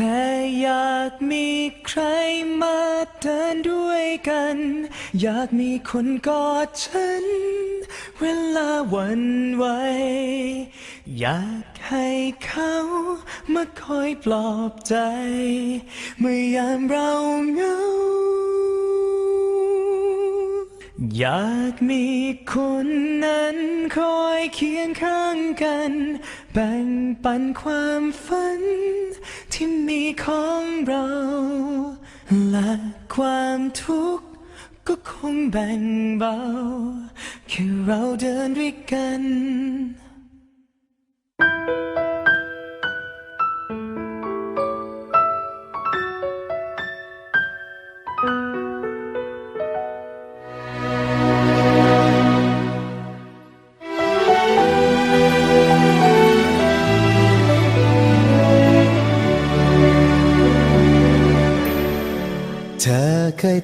แค่อยากมีใครมาเดินด้วยกัน อยากมีคนกอดฉัน เวลาวันไหว อยากให้เขามาคอยปลอบใจ เมื่อยามเราเหงา อยากมีคนนั้นคอยเคียงข้างกัน แบ่งปันความฝัน ที่มีของเรา และความทุกข์ก็คงแบ่งเบา แค่เราเดินด้วยกัน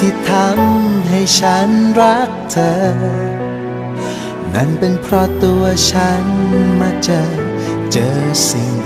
ที่ทำให้ฉันรักเธอ นั่นเป็นเพราะตัวฉันมาเจอ เจอสิ่งดีง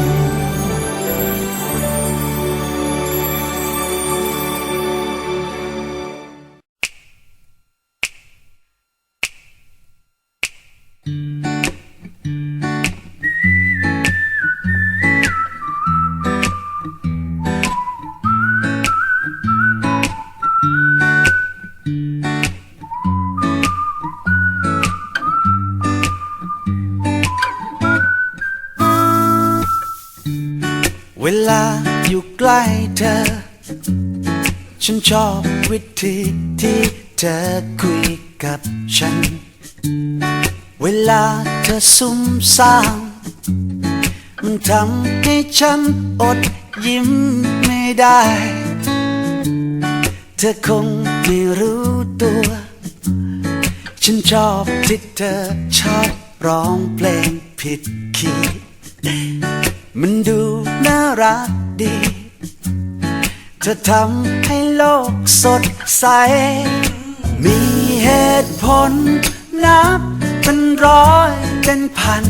เวลาอยู่ใกล้เธอ ฉันชอบวิธีที่เธอคุยกับฉัน เวลาเธอซุ่มซ่ามมันทำให้ฉันอดยิ้มไม่ได้ เธอคงไม่รู้ตัว ฉันชอบที่เธอชอบร้องเพลงผิดคีย์ มันดูน่ารักดี เธอทำให้โลกสดใส มีเหตุผลนับเป็นร้อยเป็นพัน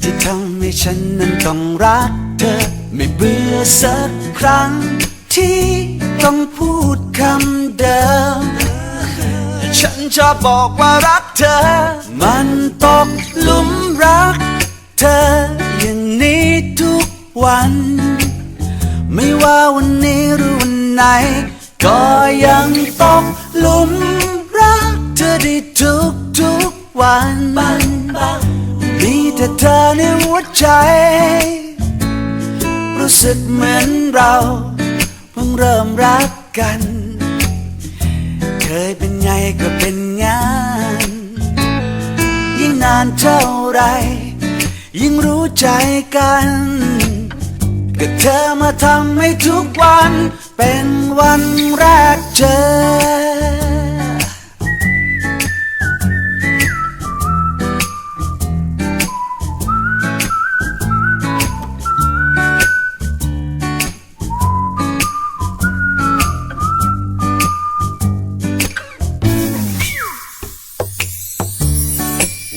ที่ทำให้ฉันนั้นต้องรักเธอ ไม่เบื่อสักครั้ง ที่ต้องพูดคำเดิม ฉันชอบบอกว่ารักเธอ มันตก ว่าวันนี้หรือวันไหน ก็ยังตกหลุมรักเธอได้ทุกทุกวันมีแต่เธอในหัวใจ รู้สึกเหมือนเราเพิ่งเริ่มรักกัน เคยเป็นไงก็เป็นงาน ยิ่งนานเท่าไร ยิ่งรู้ใจกัน ก็เธอมาทำให้ทุกวัน เป็นวันแรกเจอ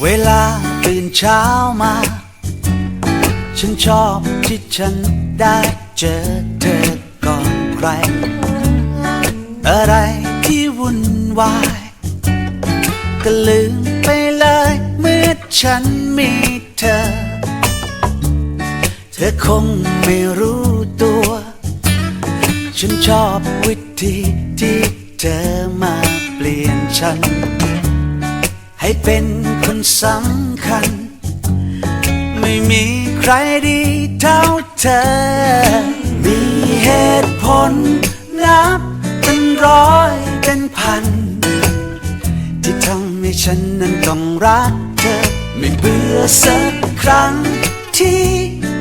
เวลาตื่นเช้ามา ฉันชอบที่ฉันได้เจอเธอก่อนใคร อะไรที่วุ่นวาย ก็ลืมไปเลยเมื่อฉันมีเธอ เธอคงไม่รู้ตัว ฉันชอบวิธีที่เธอมาเปลี่ยนฉัน ให้เป็นคนสำคัญ ไม่มีใครดีเท่าเธอ มีเหตุผลนับเป็นร้อยเป็นพัน ที่ทำให้ฉันนั้นต้องรักเธอ ไม่เบื่อสักครั้ง ที่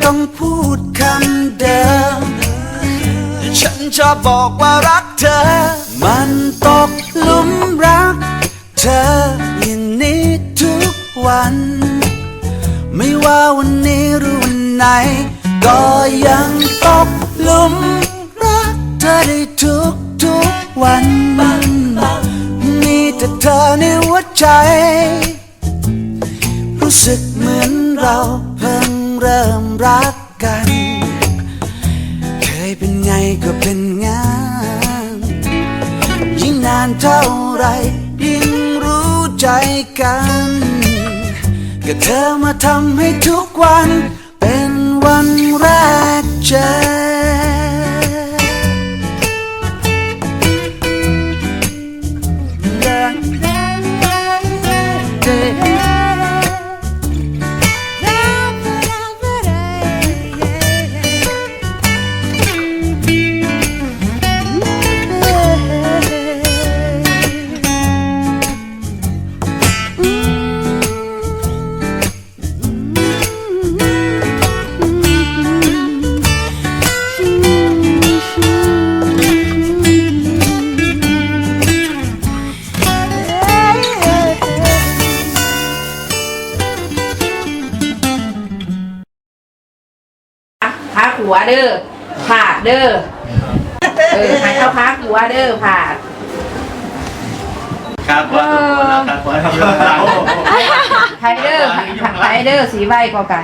ต้องพูดคำเดิม ฉันชอบบอกว่ารักเธอ มันตก ว่าวันนี้หรือวันไหน ก็ยังตกหลุมรักเธอได้ทุกทุกๆวันมีแต่เธอในหัวใจ รู้สึกเหมือนเราเพิ่งเริ่มรักกัน เคยเป็นไงก็เป็นงานยิ่งนานเท่าไรยิ่งรู้ใจกัน ก็เธอมาทำให้ทุกวัน เป็นวันแรกเจอ พักหัวเด้อผาดเด้อเออให้เขาพักหัวเด้อผาดครับว่าครับว่าทำยังไงไฮเดอร์ไฮเดอร์สีใบกว่ากั